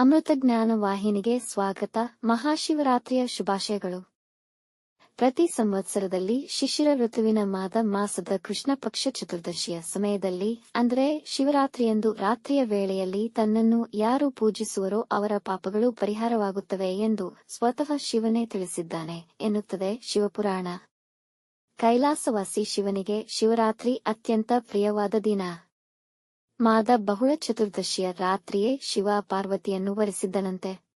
ಅಮೃತ ಜ್ಞಾನ ವಾಹಿನಿಗೆ ಸ್ವಾಗತ. ಮಹಾಶಿವರಾತ್ರಿಯ ಶುಭಾಶಯಗಳು. ಪ್ರತಿ ಸಂವತ್ಸರದಲ್ಲಿ ಶಿಶಿರ ಋತುವಿನ ಮಾದ ಮಾಸದ ಕೃಷ್ಣ ಪಕ್ಷ ಚತುರ್ದಶಿಯ ಸಮಯದಲ್ಲಿ, ಅಂದರೆ ಶಿವರಾತ್ರಿಯಂದು ರಾತ್ರಿಯ ವೇಳೆಯಲ್ಲಿ ತನ್ನನ್ನು ಯಾರು ಪೂಜಿಸುವರೋ ಅವರ ಪಾಪಗಳು ಪರಿಹಾರವಾಗುತ್ತವೆ ಎಂದು ಸ್ವತಃ ಶಿವನೇ ತಿಳಿಸಿದ್ದಾನೆ ಎನ್ನುತ್ತದೆ ಶಿವಪುರಾಣ. ಕೈಲಾಸವಾಸಿ ಶಿವನಿಗೆ ಶಿವರಾತ್ರಿ ಅತ್ಯಂತ ಪ್ರಿಯವಾದ ದಿನ. ಮಾದ ಬಹುಳ ಚತುರ್ದಶಿಯ ರಾತ್ರಿಯೇ ಶಿವ ಪಾರ್ವತಿಯನ್ನು ವರಿಸಿದ್ದನಂತೆ.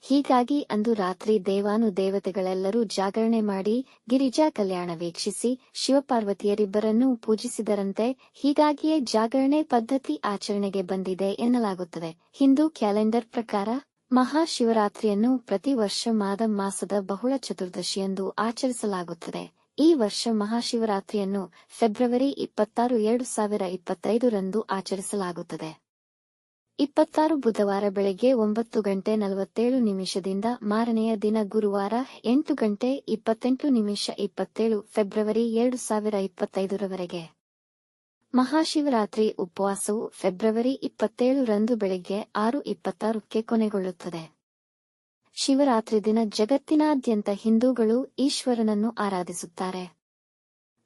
ಹೀಗಾಗಿ ಅಂದು ರಾತ್ರಿ ದೇವಾನು ದೇವತೆಗಳೆಲ್ಲರೂ ಜಾಗರಣೆ ಮಾಡಿ ಗಿರಿಜಾ ಕಲ್ಯಾಣ ವೀಕ್ಷಿಸಿ ಶಿವಪಾರ್ವತಿಯರಿಬ್ಬರನ್ನೂ ಪೂಜಿಸಿದರಂತೆ ಹೀಗಾಗಿಯೇ ಜಾಗರಣೆ ಪದ್ಧತಿ ಆಚರಣೆಗೆ ಬಂದಿದೆ ಎನ್ನಲಾಗುತ್ತದೆ. ಹಿಂದೂ ಕ್ಯಾಲೆಂಡರ್ ಪ್ರಕಾರ ಮಹಾಶಿವರಾತ್ರಿಯನ್ನು ಪ್ರತಿ ವರ್ಷ ಮಾದ ಮಾಸದ ಬಹುಳ ಚತುರ್ದಶಿಯಂದು ಆಚರಿಸಲಾಗುತ್ತದೆ. ಈ ವರ್ಷ ಮಹಾಶಿವರಾತ್ರಿಯನ್ನು ಫೆಬ್ರವರಿ ಇಪ್ಪತ್ತಾರು, ಎರಡು ಸಾವಿರ ಇಪ್ಪತ್ತೈದರಂದು ಆಚರಿಸಲಾಗುತ್ತದೆ. ಇಪ್ಪತ್ತಾರು ಬುಧವಾರ ಬೆಳಗ್ಗೆ ಒಂಬತ್ತು ಗಂಟೆ ನಲವತ್ತೇಳು ನಿಮಿಷದಿಂದ ಮಾರನೆಯ ದಿನ ಗುರುವಾರ ಎಂಟು ಗಂಟೆ ಇಪ್ಪತ್ತೆಂಟು ನಿಮಿಷ ಇಪ್ಪತ್ತೇಳು ಫೆಬ್ರವರಿ ಎರಡು ಸಾವಿರ ಇಪ್ಪತ್ತೈದರವರೆಗೆ. ಮಹಾಶಿವರಾತ್ರಿ ಉಪವಾಸವು ಫೆಬ್ರವರಿ ಇಪ್ಪತ್ತೇಳರಂದು ಬೆಳಗ್ಗೆ ಆರು ಇಪ್ಪತ್ತಾರಕ್ಕೆ ಕೊನೆಗೊಳ್ಳುತ್ತದೆ. ಶಿವರಾತ್ರಿ ದಿನ ಜಗತ್ತಿನಾದ್ಯಂತ ಹಿಂದೂಗಳು ಈಶ್ವರನನ್ನು ಆರಾಧಿಸುತ್ತಾರೆ.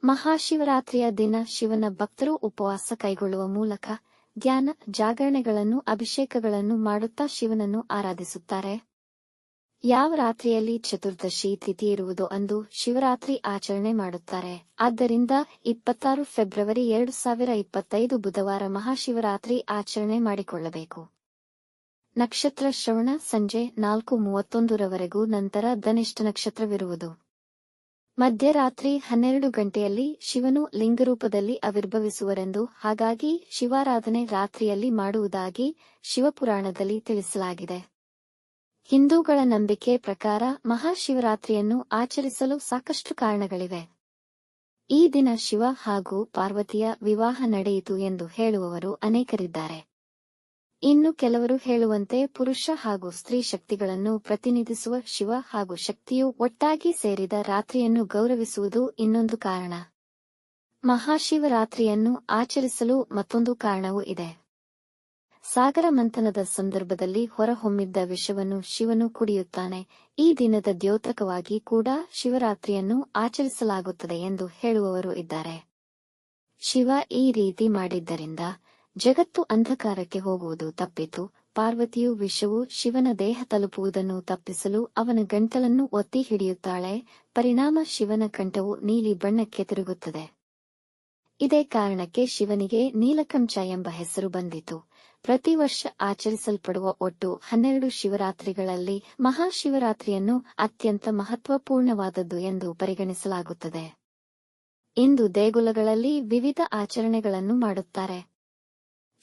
ಮಹಾಶಿವರಾತ್ರಿಯ ದಿನ ಶಿವನ ಭಕ್ತರು ಉಪವಾಸ ಕೈಗೊಳ್ಳುವ ಮೂಲಕ ಧ್ಯಾನ, ಜಾಗರಣೆಗಳನ್ನು, ಅಭಿಷೇಕಗಳನ್ನು ಮಾಡುತ್ತಾ ಶಿವನನ್ನು ಆರಾಧಿಸುತ್ತಾರೆ. ಯಾವ ರಾತ್ರಿಯಲ್ಲಿ ಚತುರ್ದಶಿ ತಿಥಿ ಇರುವುದೋ ಅಂದು ಶಿವರಾತ್ರಿ ಆಚರಣೆ ಮಾಡುತ್ತಾರೆ. ಆದ್ದರಿಂದ ಇಪ್ಪತ್ತಾರು ಫೆಬ್ರವರಿ ಎರಡು ಸಾವಿರ ಇಪ್ಪತ್ತೈದು ಬುಧವಾರ ಮಹಾಶಿವರಾತ್ರಿ ಆಚರಣೆ ಮಾಡಿಕೊಳ್ಳಬೇಕು. ನಕ್ಷತ್ರ ಶ್ರವಣ ಸಂಜೆ ನಾಲ್ಕು ಮೂವತ್ತೊಂದರವರೆಗೂ ನಂತರ ಧನಿಷ್ಠ ನಕ್ಷತ್ರವಿರುವುದು. ಮಧ್ಯರಾತ್ರಿ ಹನ್ನೆರಡು ಗಂಟೆಯಲ್ಲಿ ಶಿವನು ಲಿಂಗರೂಪದಲ್ಲಿ ಆವಿರ್ಭವಿಸುವರೆಂದು ಹಾಗಾಗಿ ಶಿವಾರಾಧನೆ ರಾತ್ರಿಯಲ್ಲಿ ಮಾಡುವುದಾಗಿ ಶಿವಪುರಾಣದಲ್ಲಿ ತಿಳಿಸಲಾಗಿದೆ. ಹಿಂದೂಗಳ ನಂಬಿಕೆ ಪ್ರಕಾರ ಮಹಾಶಿವರಾತ್ರಿಯನ್ನು ಆಚರಿಸಲು ಸಾಕಷ್ಟು ಕಾರಣಗಳಿವೆ. ಈ ದಿನ ಶಿವ ಹಾಗೂ ಪಾರ್ವತಿಯ ವಿವಾಹ ನಡೆಯಿತು ಎಂದು ಹೇಳುವವರು ಅನೇಕರಿದ್ದಾರೆ. ಇನ್ನು ಕೆಲವರು ಹೇಳುವಂತೆ ಪುರುಷ ಹಾಗೂ ಸ್ತ್ರೀ ಶಕ್ತಿಗಳನ್ನು ಪ್ರತಿನಿಧಿಸುವ ಶಿವ ಹಾಗೂ ಶಕ್ತಿಯು ಒಟ್ಟಾಗಿ ಸೇರಿದ ರಾತ್ರಿಯನ್ನು ಗೌರವಿಸುವುದು ಇನ್ನೊಂದು ಕಾರಣ. ಮಹಾಶಿವರಾತ್ರಿಯನ್ನು ಆಚರಿಸಲು ಮತ್ತೊಂದು ಕಾರಣವೂ ಇದೆ. ಸಾಗರ ಮಂಥನದ ಸಂದರ್ಭದಲ್ಲಿ ಹೊರಹೊಮ್ಮಿದ್ದ ವಿಷವನ್ನು ಶಿವನು ಕುಡಿಯುತ್ತಾನೆ. ಈ ದಿನದ ದ್ಯೋತಕವಾಗಿ ಕೂಡ ಶಿವರಾತ್ರಿಯನ್ನು ಆಚರಿಸಲಾಗುತ್ತದೆ ಎಂದು ಹೇಳುವವರು ಇದ್ದಾರೆ. ಶಿವ ಈ ರೀತಿ ಮಾಡಿದ್ದರಿಂದ ಜಗತ್ತು ಅಂಧಕಾರಕ್ಕೆ ಹೋಗುವುದು ತಪ್ಪಿತು. ಪಾರ್ವತಿಯು ವಿಷವು ಶಿವನ ದೇಹ ತಲುಪುವುದನ್ನು ತಪ್ಪಿಸಲು ಅವನ ಗಂಟಲನ್ನು ಒತ್ತಿ ಹಿಡಿಯುತ್ತಾಳೆ. ಪರಿಣಾಮ ಶಿವನ ಕಂಠವು ನೀಲಿ ಬಣ್ಣಕ್ಕೆ ತಿರುಗುತ್ತದೆ. ಇದೇ ಕಾರಣಕ್ಕೆ ಶಿವನಿಗೆ ನೀಲಕಂಚ ಎಂಬ ಹೆಸರು ಬಂದಿತು. ಪ್ರತಿ ವರ್ಷ ಆಚರಿಸಲ್ಪಡುವ ಒಟ್ಟು ಹನ್ನೆರಡು ಶಿವರಾತ್ರಿಗಳಲ್ಲಿ ಮಹಾಶಿವರಾತ್ರಿಯನ್ನು ಅತ್ಯಂತ ಮಹತ್ವಪೂರ್ಣವಾದದ್ದು ಎಂದು ಪರಿಗಣಿಸಲಾಗುತ್ತದೆ. ಇಂದು ದೇಗುಲಗಳಲ್ಲಿ ವಿವಿಧ ಆಚರಣೆಗಳನ್ನು ಮಾಡುತ್ತಾರೆ.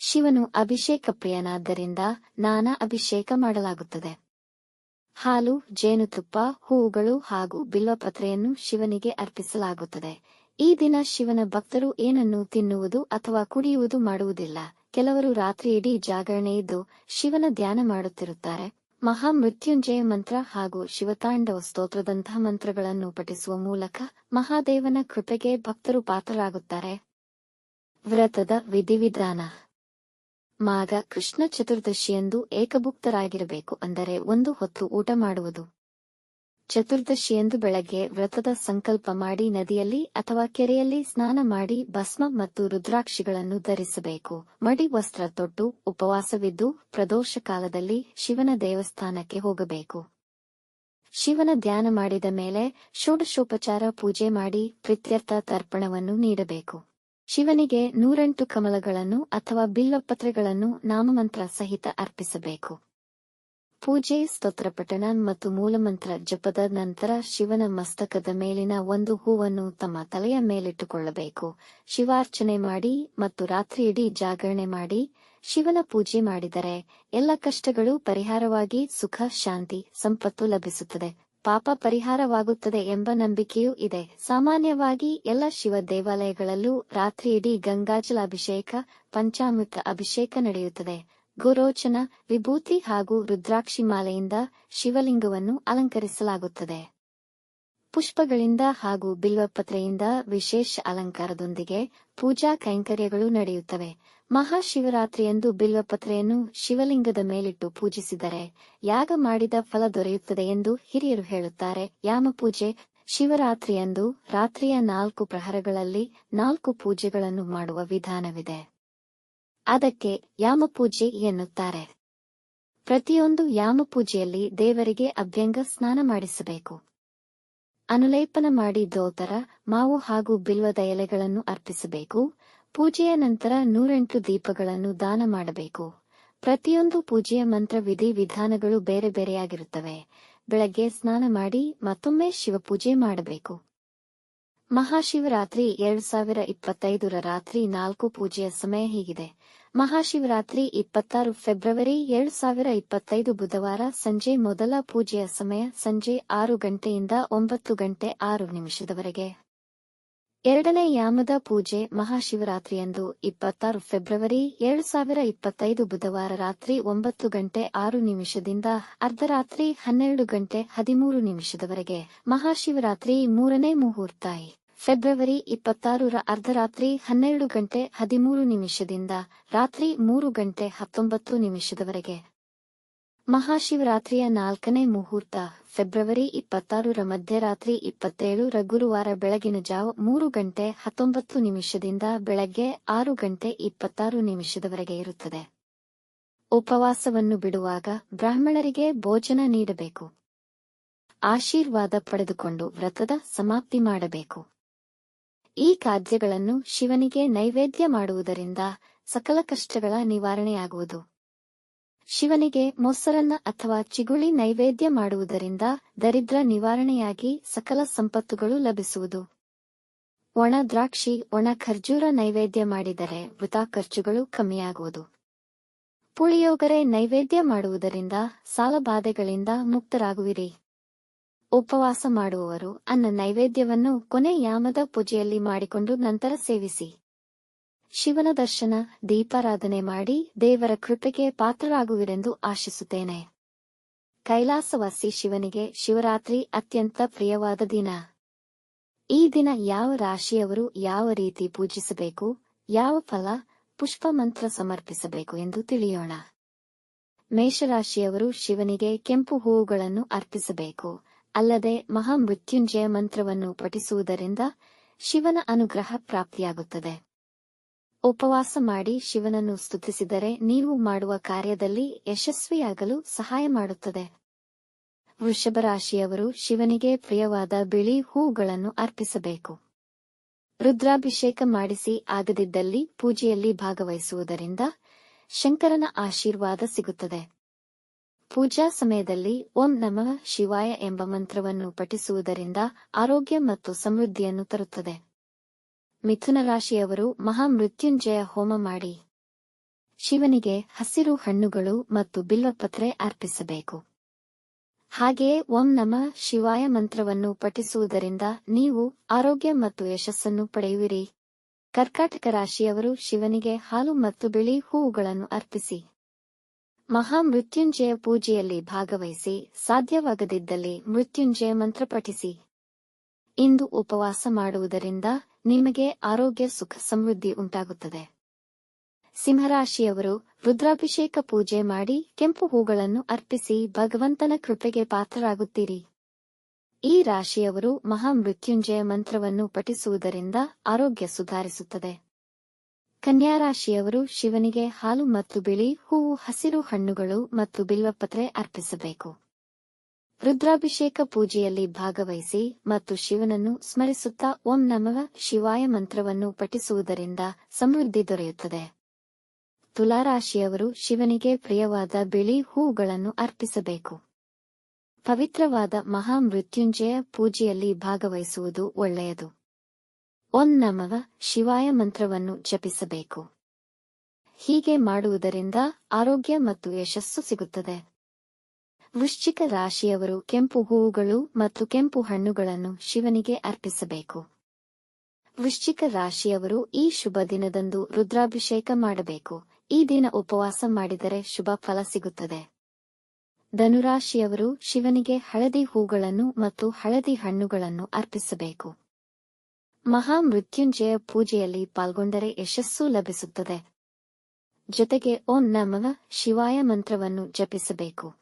ಶಿವನು ಅಭಿಷೇಕ ಪ್ರಿಯನಾದ್ದರಿಂದ ನಾನಾ ಅಭಿಷೇಕ ಮಾಡಲಾಗುತ್ತದೆ. ಹಾಲು, ಜೇನುತುಪ್ಪ, ಹೂವುಗಳು ಹಾಗೂ ಬಿಲ್ವಪತ್ರೆಯನ್ನು ಶಿವನಿಗೆ ಅರ್ಪಿಸಲಾಗುತ್ತದೆ. ಈ ದಿನ ಶಿವನ ಭಕ್ತರು ಏನನ್ನು ತಿನ್ನುವುದು ಅಥವಾ ಕುಡಿಯುವುದು ಮಾಡುವುದಿಲ್ಲ. ಕೆಲವರು ರಾತ್ರಿಯಿಡೀ ಜಾಗರಣೆ ಇದ್ದು ಶಿವನ ಧ್ಯಾನ ಮಾಡುತ್ತಿರುತ್ತಾರೆ. ಮಹಾಮೃತ್ಯುಂಜಯ ಮಂತ್ರ ಹಾಗೂ ಶಿವತಾಂಡವ ಸ್ತೋತ್ರದಂತಹ ಮಂತ್ರಗಳನ್ನು ಪಠಿಸುವ ಮೂಲಕ ಮಹಾದೇವನ ಕೃಪೆಗೆ ಭಕ್ತರು ಪಾತ್ರರಾಗುತ್ತಾರೆ. ವ್ರತದ ವಿಧಿವಿಧಾನ. ಮಾಘ ಕೃಷ್ಣ ಚತುರ್ದಶಿಯಂದು ಏಕಭುಕ್ತರಾಗಿರಬೇಕು ಅಂದರೆ ಒಂದು ಹೊತ್ತು ಊಟ ಮಾಡುವುದು. ಚತುರ್ದಶಿಯಂದು ಬೆಳಗ್ಗೆ ವ್ರತದ ಸಂಕಲ್ಪ ಮಾಡಿ ನದಿಯಲ್ಲಿ ಅಥವಾ ಕೆರೆಯಲ್ಲಿ ಸ್ನಾನ ಮಾಡಿ ಭಸ್ಮ ಮತ್ತು ರುದ್ರಾಕ್ಷಿಗಳನ್ನು ಧರಿಸಬೇಕು. ಮಡಿ ವಸ್ತ್ರ ತೊಟ್ಟು ಉಪವಾಸವಿದ್ದು ಪ್ರದೋಷ ಕಾಲದಲ್ಲಿ ಶಿವನ ದೇವಸ್ಥಾನಕ್ಕೆ ಹೋಗಬೇಕು. ಶಿವನ ಧ್ಯಾನ ಮಾಡಿದ ಮೇಲೆ ಷೋಡಶೋಪಚಾರ ಪೂಜೆ ಮಾಡಿ ಪ್ರೀತ್ಯರ್ಥ ತರ್ಪಣವನ್ನು ನೀಡಬೇಕು. ಶಿವನಿಗೆ ನೂರೆಂಟು ಕಮಲಗಳನ್ನು ಅಥವಾ ಬಿಲ್ಲಪತ್ರೆಗಳನ್ನು ನಾಮಮಂತ್ರ ಸಹಿತ ಅರ್ಪಿಸಬೇಕು. ಪೂಜೆ ಸ್ತೋತ್ರಪಠಣ ಮತ್ತು ಮೂಲಮಂತ್ರ ಜಪದ ನಂತರ ಶಿವನ ಮಸ್ತಕದ ಮೇಲಿನ ಒಂದು ಹೂವನ್ನು ತಮ್ಮ ತಲೆಯ ಮೇಲಿಟ್ಟುಕೊಳ್ಳಬೇಕು. ಶಿವಾರ್ಚನೆ ಮಾಡಿ ಮತ್ತು ರಾತ್ರಿಯಿಡೀ ಜಾಗರಣೆ ಮಾಡಿ ಶಿವನ ಪೂಜೆ ಮಾಡಿದರೆ ಎಲ್ಲ ಕಷ್ಟಗಳು ಪರಿಹಾರವಾಗಿ ಸುಖ, ಶಾಂತಿ, ಸಂಪತ್ತು ಲಭಿಸುತ್ತದೆ. ಪಾಪ ಪರಿಹಾರವಾಗುತ್ತದೆ ಎಂಬ ನಂಬಿಕೆಯೂ ಇದೆ. ಸಾಮಾನ್ಯವಾಗಿ ಎಲ್ಲ ಶಿವ ದೇವಾಲಯಗಳಲ್ಲೂ ರಾತ್ರಿಯಿಡೀ ಗಂಗಾಜಲಾಭಿಷೇಕ, ಪಂಚಾಮೃತ ಅಭಿಷೇಕ ನಡೆಯುತ್ತದೆ. ಗುರೋಚನ, ವಿಭೂತಿ ಹಾಗೂ ರುದ್ರಾಕ್ಷಿ ಮಾಲೆಯಿಂದ ಶಿವಲಿಂಗವನ್ನು ಅಲಂಕರಿಸಲಾಗುತ್ತದೆ. ಪುಷ್ಪಗಳಿಂದ ಹಾಗೂ ಬಿಲ್ವಪತ್ರೆಯಿಂದ ವಿಶೇಷ ಅಲಂಕಾರದೊಂದಿಗೆ ಪೂಜಾ ಕೈಂಕರ್ಯಗಳು ನಡೆಯುತ್ತವೆ. ಮಹಾಶಿವರಾತ್ರಿಯಂದು ಬಿಲ್ವಪತ್ರೆಯನ್ನು ಶಿವಲಿಂಗದ ಮೇಲಿಟ್ಟು ಪೂಜಿಸಿದರೆ ಯಾಗ ಮಾಡಿದ ಫಲ ದೊರೆಯುತ್ತದೆ ಎಂದು ಹಿರಿಯರು ಹೇಳುತ್ತಾರೆ. ಯಾಮಪೂಜೆ, ಶಿವರಾತ್ರಿಯಂದು ರಾತ್ರಿಯ ನಾಲ್ಕು ಪ್ರಹರಗಳಲ್ಲಿ ನಾಲ್ಕು ಪೂಜೆಗಳನ್ನು ಮಾಡುವ ವಿಧಾನವಿದೆ. ಅದಕ್ಕೆ ಯಾಮಪೂಜೆ ಎನ್ನುತ್ತಾರೆ. ಪ್ರತಿಯೊಂದು ಯಾಮಪೂಜೆಯಲ್ಲಿ ದೇವರಿಗೆ ಅಭ್ಯಂಗ ಸ್ನಾನ ಮಾಡಿಸಬೇಕು. ಅನುಲೇಪನ ಮಾಡಿ ದೋತರ, ಮಾವು ಹಾಗೂ ಬಿಲ್ವದ ಎಲೆಗಳನ್ನು ಅರ್ಪಿಸಬೇಕು. ಪೂಜೆಯ ನಂತರ ನೂರೆಂಟು ದೀಪಗಳನ್ನು ದಾನ ಮಾಡಬೇಕು. ಪ್ರತಿಯೊಂದು ಪೂಜೆಯ ಮಂತ್ರ ವಿಧಿ ವಿಧಾನಗಳು ಬೇರೆ ಬೇರೆಯಾಗಿರುತ್ತವೆ. ಬೆಳಗ್ಗೆ ಸ್ನಾನ ಮಾಡಿ ಮತ್ತೊಮ್ಮೆ ಶಿವಪೂಜೆ ಮಾಡಬೇಕು. ಮಹಾಶಿವರಾತ್ರಿ ಎರಡು ಸಾವಿರ ಇಪ್ಪತ್ತೈದರ ರಾತ್ರಿ ನಾಲ್ಕು ಪೂಜೆಯ ಸಮಯ ಹೀಗಿದೆ. ಮಹಾಶಿವರಾತ್ರಿ ಇಪ್ಪತ್ತಾರು ಫೆಬ್ರವರಿ ಎರಡು ಸಾವಿರ ಇಪ್ಪತ್ತೈದು ಬುಧವಾರ ಸಂಜೆ ಮೊದಲ ಪೂಜೆಯ ಸಮಯ ಸಂಜೆ ಆರು ಗಂಟೆಯಿಂದ ಒಂಬತ್ತು ಗಂಟೆ ಆರು ನಿಮಿಷದವರೆಗೆ. ಎರಡನೇ ಯಾಮದ ಪೂಜೆ ಮಹಾಶಿವರಾತ್ರಿಯಂದು ಇಪ್ಪತ್ತಾರು ಫೆಬ್ರವರಿ ಎರಡು ಸಾವಿರ ಇಪ್ಪತ್ತೈದು ಬುಧವಾರ ರಾತ್ರಿ ಒಂಬತ್ತು ಗಂಟೆ ಆರು ನಿಮಿಷದಿಂದ ಅರ್ಧರಾತ್ರಿ ಹನ್ನೆರಡು ಗಂಟೆ ಹದಿಮೂರು ನಿಮಿಷದವರೆಗೆ ಮಹಾಶಿವರಾತ್ರಿ ಮೂರನೇ ಮುಹೂರ್ತ. ಫೆಬ್ರವರಿ ಇಪ್ಪತ್ತಾರರ ಅರ್ಧರಾತ್ರಿ ಹನ್ನೆರಡು ಗಂಟೆ ಹದಿಮೂರು ನಿಮಿಷದಿಂದ ರಾತ್ರಿ ಮೂರು ಗಂಟೆ ಹತ್ತೊಂಬತ್ತು ನಿಮಿಷದವರೆಗೆ. ಮಹಾಶಿವರಾತ್ರಿಯ ನಾಲ್ಕನೇ ಮುಹೂರ್ತ, ಫೆಬ್ರವರಿ ಇಪ್ಪತ್ತಾರರ ಮಧ್ಯರಾತ್ರಿ ಇಪ್ಪತ್ತೇಳರ ಗುರುವಾರ ಬೆಳಗಿನ ಜಾವ ಮೂರು ಗಂಟೆ ಹತ್ತೊಂಬತ್ತು ನಿಮಿಷದಿಂದ ಬೆಳಗ್ಗೆ ಆರು ಗಂಟೆ ಇಪ್ಪತ್ತಾರು ನಿಮಿಷದವರೆಗೆ ಇರುತ್ತದೆ. ಉಪವಾಸವನ್ನು ಬಿಡುವಾಗ ಬ್ರಾಹ್ಮಣರಿಗೆ ಭೋಜನ ನೀಡಬೇಕು. ಆಶೀರ್ವಾದ ಪಡೆದುಕೊಂಡು ವ್ರತದ ಸಮಾಪ್ತಿ ಮಾಡಬೇಕು. ಈ ಖಾದ್ಯಗಳನ್ನು ಶಿವನಿಗೆ ನೈವೇದ್ಯ ಮಾಡುವುದರಿಂದ ಸಕಲ ಕಷ್ಟಗಳ ನಿವಾರಣೆಯಾಗುವುದು. ಶಿವನಿಗೆ ಮೊಸರನ್ನ ಅಥವಾ ಚಿಗುಳಿ ನೈವೇದ್ಯ ಮಾಡುವುದರಿಂದ ದರಿದ್ರ ನಿವಾರಣೆಯಾಗಿ ಸಕಲ ಸಂಪತ್ತುಗಳು ಲಭಿಸುವುದು. ಒಣ ದ್ರಾಕ್ಷಿ, ಒಣ ಖರ್ಜೂರ ನೈವೇದ್ಯ ಮಾಡಿದರೆ ವೃಥಾ ಖರ್ಚುಗಳು ಕಮ್ಮಿಯಾಗುವುದು. ಪುಳಿಯೋಗರೆ ನೈವೇದ್ಯ ಮಾಡುವುದರಿಂದ ಸಾಲಬಾಧೆಗಳಿಂದ ಮುಕ್ತರಾಗುವಿರಿ. ಉಪವಾಸ ಮಾಡುವವರು ಅನ್ನ ನೈವೇದ್ಯವನ್ನು ಕೊನೆ ಯಾಮದ ಪೂಜೆಯಲ್ಲಿ ಮಾಡಿಕೊಂಡು ನಂತರ ಸೇವಿಸಿ. ಶಿವನ ದರ್ಶನ, ದೀಪಾರಾಧನೆ ಮಾಡಿ ದೇವರ ಕೃಪೆಗೆ ಪಾತ್ರರಾಗುವಿರೆಂದು ಆಶಿಸುತ್ತೇನೆ. ಕೈಲಾಸವಾಸಿ ಶಿವನಿಗೆ ಶಿವರಾತ್ರಿ ಅತ್ಯಂತ ಪ್ರಿಯವಾದ ದಿನ. ಈ ದಿನ ಯಾವ ರಾಶಿಯವರು ಯಾವ ರೀತಿ ಪೂಜಿಸಬೇಕು, ಯಾವ ಫಲ, ಪುಷ್ಪ ಮಂತ್ರ ಸಮರ್ಪಿಸಬೇಕು ಎಂದು ತಿಳಿಯೋಣ. ಮೇಷರಾಶಿಯವರು ಶಿವನಿಗೆ ಕೆಂಪು ಹೂವುಗಳನ್ನು ಅರ್ಪಿಸಬೇಕು. ಅಲ್ಲದೆ ಮಹಾಮೃತ್ಯುಂಜಯ ಮಂತ್ರವನ್ನು ಪಠಿಸುವುದರಿಂದ ಶಿವನ ಅನುಗ್ರಹ ಪ್ರಾಪ್ತಿಯಾಗುತ್ತದೆ. ಉಪವಾಸ ಮಾಡಿ ಶಿವನನ್ನು ಸ್ತುತಿಸಿದರೆ ನೀವು ಮಾಡುವ ಕಾರ್ಯದಲ್ಲಿ ಯಶಸ್ವಿಯಾಗಲು ಸಹಾಯ ಮಾಡುತ್ತದೆ. ವೃಷಭರಾಶಿಯವರು ಶಿವನಿಗೆ ಪ್ರಿಯವಾದ ಬಿಳಿ ಹೂಗಳನ್ನು ಅರ್ಪಿಸಬೇಕು. ರುದ್ರಾಭಿಷೇಕ ಮಾಡಿಸಿ ಆಗದಿದ್ದಲ್ಲಿ ಪೂಜೆಯಲ್ಲಿ ಭಾಗವಹಿಸುವುದರಿಂದ ಶಂಕರನ ಆಶೀರ್ವಾದ ಸಿಗುತ್ತದೆ. ಪೂಜಾ ಸಮಯದಲ್ಲಿ ಓಂ ನಮಃ ಶಿವಾಯ ಎಂಬ ಮಂತ್ರವನ್ನು ಪಠಿಸುವುದರಿಂದ ಆರೋಗ್ಯ ಮತ್ತು ಸಮೃದ್ಧಿಯನ್ನು ತರುತ್ತದೆ. ಮಿಥುನ ರಾಶಿಯವರು ಮಹಾಮೃತ್ಯುಂಜಯ ಹೋಮ ಮಾಡಿ. ಶಿವನಿಗೆ ಹಸಿರು ಹಣ್ಣುಗಳು ಮತ್ತು ಬಿಲ್ವಪತ್ರೆ ಅರ್ಪಿಸಬೇಕು. ಹಾಗೆಯೇ ಓಂ ನಮಃ ಶಿವಾಯ ಮಂತ್ರವನ್ನು ಪಠಿಸುವುದರಿಂದ ನೀವು ಆರೋಗ್ಯ ಮತ್ತು ಯಶಸ್ಸನ್ನು ಪಡೆಯುವಿರಿ. ಕರ್ಕಾಟಕ ರಾಶಿಯವರು ಶಿವನಿಗೆ ಹಾಲು ಮತ್ತು ಬಿಳಿ ಹೂವುಗಳನ್ನು ಅರ್ಪಿಸಿ. ಮಹಾಮೃತ್ಯುಂಜಯ ಪೂಜೆಯಲ್ಲಿ ಭಾಗವಹಿಸಿ ಸಾಧ್ಯವಾಗದಿದ್ದಲ್ಲಿ ಮೃತ್ಯುಂಜಯ ಮಂತ್ರ ಪಠಿಸಿ ಇಂದು ಉಪವಾಸ ಮಾಡುವುದರಿಂದ ನಿಮಗೆ ಆರೋಗ್ಯ, ಸುಖ, ಸಮೃದ್ಧಿ ಉಂಟಾಗುತ್ತದೆ. ಸಿಂಹರಾಶಿಯವರು ರುದ್ರಾಭಿಷೇಕ ಪೂಜೆ ಮಾಡಿ ಕೆಂಪು ಹೂಗಳನ್ನು ಅರ್ಪಿಸಿ ಭಗವಂತನ ಕೃಪೆಗೆ ಪಾತ್ರರಾಗುತ್ತೀರಿ. ಈ ರಾಶಿಯವರು ಮಹಾಮೃತ್ಯುಂಜಯ ಮಂತ್ರವನ್ನು ಪಠಿಸುವುದರಿಂದ ಆರೋಗ್ಯ ಸುಧಾರಿಸುತ್ತದೆ. ಕನ್ಯಾ ರಾಶಿಯವರು ಶಿವನಿಗೆ ಹಾಲು ಮತ್ತು ಬಿಳಿ ಹೂವು, ಹಸಿರು ಹಣ್ಣುಗಳು ಮತ್ತು ಬಿಲ್ವಪತ್ರೆ ಅರ್ಪಿಸಬೇಕು. ರುದ್ರಾಭಿಷೇಕ ಪೂಜೆಯಲ್ಲಿ ಭಾಗವಹಿಸಿ ಮತ್ತು ಶಿವನನ್ನು ಸ್ಮರಿಸುತ್ತಾ ಓಂ ನಮಃ ಶಿವಾಯ ಮಂತ್ರವನ್ನು ಪಠಿಸುವುದರಿಂದ ಸಮೃದ್ಧಿ ದೊರೆಯುತ್ತದೆ. ತುಲಾರಾಶಿಯವರು ಶಿವನಿಗೆ ಪ್ರಿಯವಾದ ಬಿಳಿ ಹೂಗಳನ್ನು ಅರ್ಪಿಸಬೇಕು. ಪವಿತ್ರವಾದ ಮಹಾಮೃತ್ಯುಂಜಯ ಪೂಜೆಯಲ್ಲಿ ಭಾಗವಹಿಸುವುದು ಒಳ್ಳೆಯದು. ಓಂ ನಮವ ಶಿವಾಯ ಮಂತ್ರವನ್ನು ಜಪಿಸಬೇಕು. ಹೀಗೆ ಮಾಡುವುದರಿಂದ ಆರೋಗ್ಯ ಮತ್ತು ಯಶಸ್ಸು ಸಿಗುತ್ತದೆ. ವೃಶ್ಚಿಕ ರಾಶಿಯವರು ಕೆಂಪು ಹೂವುಗಳು ಮತ್ತು ಕೆಂಪು ಹಣ್ಣುಗಳನ್ನು ಶಿವನಿಗೆ ಅರ್ಪಿಸಬೇಕು. ವೃಶ್ಚಿಕ ರಾಶಿಯವರು ಈ ಶುಭ ದಿನದಂದು ರುದ್ರಾಭಿಷೇಕ ಮಾಡಬೇಕು. ಈ ದಿನ ಉಪವಾಸ ಮಾಡಿದರೆ ಶುಭ ಫಲ ಸಿಗುತ್ತದೆ. ಧನುರಾಶಿಯವರು ಶಿವನಿಗೆ ಹಳದಿ ಹೂಗಳನ್ನು ಮತ್ತು ಹಳದಿ ಹಣ್ಣುಗಳನ್ನು ಅರ್ಪಿಸಬೇಕು. ಮಹಾಮೃತ್ಯುಂಜಯ ಪೂಜೆಯಲ್ಲಿ ಪಾಲ್ಗೊಂಡರೆ ಯಶಸ್ಸು ಲಭಿಸುತ್ತದೆ. ಜೊತೆಗೆ ಓಂ ನಮಃ ಶಿವಾಯ ಮಂತ್ರವನ್ನು ಜಪಿಸಬೇಕು.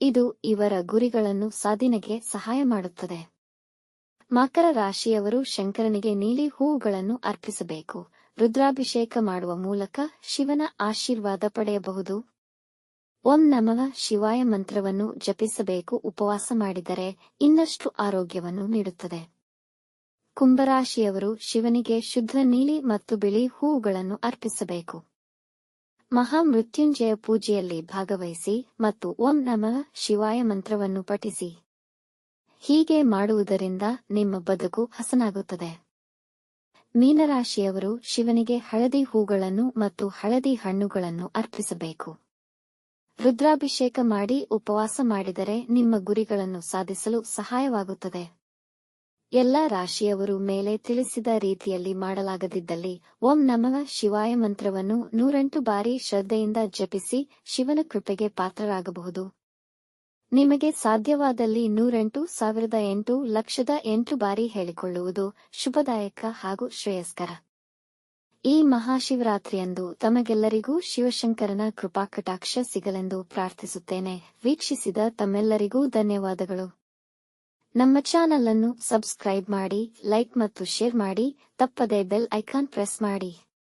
ಇದು ಇವರ ಗುರಿಗಳನ್ನು ಸಾಧಿನಗೆ ಸಹಾಯ ಮಾಡುತ್ತದೆ. ಮಕರ ರಾಶಿಯವರು ಶಂಕರನಿಗೆ ನೀಲಿ ಹೂವುಗಳನ್ನು ಅರ್ಪಿಸಬೇಕು. ರುದ್ರಾಭಿಷೇಕ ಮಾಡುವ ಮೂಲಕ ಶಿವನ ಆಶೀರ್ವಾದ ಪಡೆಯಬಹುದು. ಓಂ ನಮಃ ಶಿವಾಯ ಮಂತ್ರವನ್ನು ಜಪಿಸಬೇಕು. ಉಪವಾಸ ಮಾಡಿದರೆ ಇನ್ನಷ್ಟು ಆರೋಗ್ಯವನ್ನು ನೀಡುತ್ತದೆ. ಕುಂಭರಾಶಿಯವರು ಶಿವನಿಗೆ ಶುದ್ಧ ನೀಲಿ ಮತ್ತು ಬಿಳಿ ಹೂವುಗಳನ್ನು ಅರ್ಪಿಸಬೇಕು. ಮಹಾಮೃತ್ಯುಂಜಯ ಪೂಜೆಯಲ್ಲಿ ಭಾಗವಹಿಸಿ ಮತ್ತು ಓಂ ನಮಃ ಶಿವಾಯ ಮಂತ್ರವನ್ನು ಪಠಿಸಿ. ಹೀಗೆ ಮಾಡುವುದರಿಂದ ನಿಮ್ಮ ಬದುಕು ಹಸನಾಗುತ್ತದೆ. ಮೀನರಾಶಿಯವರು ಶಿವನಿಗೆ ಹಳದಿ ಹೂಗಳನ್ನು ಮತ್ತು ಹಳದಿ ಹಣ್ಣುಗಳನ್ನು ಅರ್ಪಿಸಬೇಕು. ರುದ್ರಾಭಿಷೇಕ ಮಾಡಿ ಉಪವಾಸ ಮಾಡಿದರೆ ನಿಮ್ಮ ಗುರಿಗಳನ್ನು ಸಾಧಿಸಲು ಸಹಾಯವಾಗುತ್ತದೆ. ಎಲ್ಲ ರಾಶಿಯವರು ಮೇಲೆ ತಿಳಿಸಿದ ರೀತಿಯಲ್ಲಿ ಮಾಡಲಾಗದಿದ್ದಲ್ಲಿ, ಓಂ ನಮಃ ಶಿವಾಯ ಮಂತ್ರವನ್ನು ನೂರೆಂಟು ಬಾರಿ ಶ್ರದ್ಧೆಯಿಂದ ಜಪಿಸಿ ಶಿವನ ಕೃಪೆಗೆ ಪಾತ್ರರಾಗಬಹುದು. ನಿಮಗೆ ಸಾಧ್ಯವಾದಲ್ಲಿ ನೂರೆಂಟು ಸಾವಿರದ ಎಂಟು ಲಕ್ಷದ ಎಂಟು ಬಾರಿ ಹೇಳಿಕೊಳ್ಳುವುದು ಶುಭದಾಯಕ ಹಾಗೂ ಶ್ರೇಯಸ್ಕರ. ಈ ಮಹಾಶಿವರಾತ್ರಿಯಂದು ತಮಗೆಲ್ಲರಿಗೂ ಶಿವಶಂಕರನ ಕೃಪಾಕಟಾಕ್ಷ ಸಿಗಲೆಂದು ಪ್ರಾರ್ಥಿಸುತ್ತೇನೆ. ವೀಕ್ಷಿಸಿದ ತಮ್ಮೆಲ್ಲರಿಗೂ ಧನ್ಯವಾದಗಳು. ನಮ್ಮ ಚಾನಲ್ ಅನ್ನು ಸಬ್ಸ್ಕ್ರೈಬ್ ಮಾಡಿ ಲೈಕ್ ಮತ್ತು ಶೇರ್ ಮಾಡಿ ತಪ್ಪದೇ ಬೆಲ್ ಐಕಾನ್ ಪ್ರೆಸ್ ಮಾಡಿ.